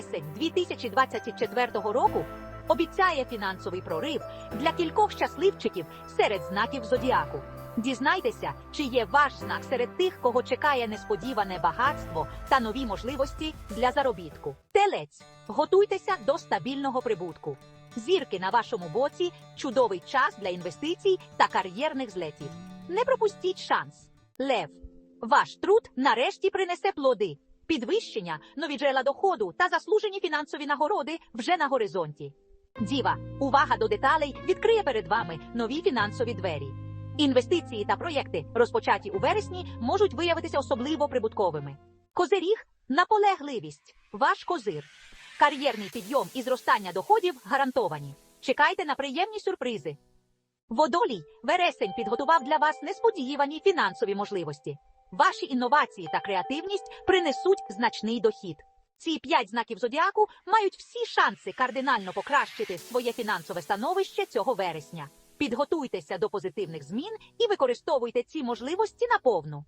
Вересень 2024 року обіцяє фінансовий прорив для кількох щасливчиків серед знаків зодіаку. Дізнайтеся, чи є ваш знак серед тих, кого чекає несподіване багатство та нові можливості для заробітку. Телець, готуйтеся до стабільного прибутку. Зірки на вашому боці чудовий час для інвестицій та кар'єрних злетів. Не пропустіть шанс. Лев, ваш труд нарешті принесе плоди. Підвищення, нові джерела доходу та заслужені фінансові нагороди вже на горизонті. Діва, увага до деталей відкриє перед вами нові фінансові двері. Інвестиції та проєкти, розпочаті у вересні, можуть виявитися особливо прибутковими. Козиріг наполегливість, ваш козир. Кар'єрний підйом і зростання доходів гарантовані. Чекайте на приємні сюрпризи. Водолій вересень підготував для вас несподівані фінансові можливості. Ваші інновації та креативність принесуть значний дохід. Ці п'ять знаків зодіаку мають всі шанси кардинально покращити своє фінансове становище цього вересня. Підготуйтеся до позитивних змін і використовуйте ці можливості наповну.